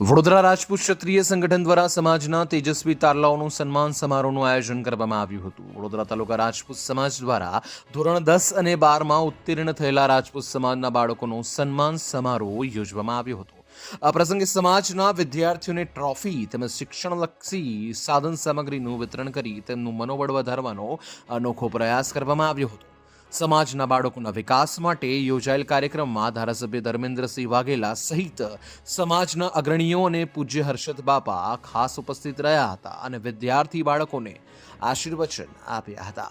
વડોદરા રાજપૂત ક્ષત્રિય સંગઠન દ્વારા સમાજના તેજસ્વી તારલાઓનું સન્માન સમારોહનું આયોજન કરવામાં આવ્યું હતું. વડોદરા તાલુકા રાજપૂત સમાજ દ્વારા ધોરણ દસ અને બારમાં ઉત્તીર્ણ થયેલા રાજપૂત સમાજના બાળકોનો સન્માન સમારોહ યોજવામાં આવ્યો હતો. આ પ્રસંગે સમાજના વિદ્યાર્થીઓને ટ્રોફી, તેમજ શિક્ષણલક્ષી સાધન સામગ્રીનું વિતરણ કરી તેમનું મનોબળ વધારવાનો અનોખો પ્રયાસ કરવામાં આવ્યો હતો. સમાજના બાળકોના વિકાસ માટે યોજાયેલ કાર્યક્રમમાં ધારાસભ્ય ધર્મેન્દ્રસિંહ વાઘેલા સહિત સમાજના અગ્રણીઓ અને પૂજ્ય હર્ષદ બાપા ખાસ ઉપસ્થિત રહ્યા હતા અને વિદ્યાર્થી બાળકોને આશીર્વચન આપ્યા હતા.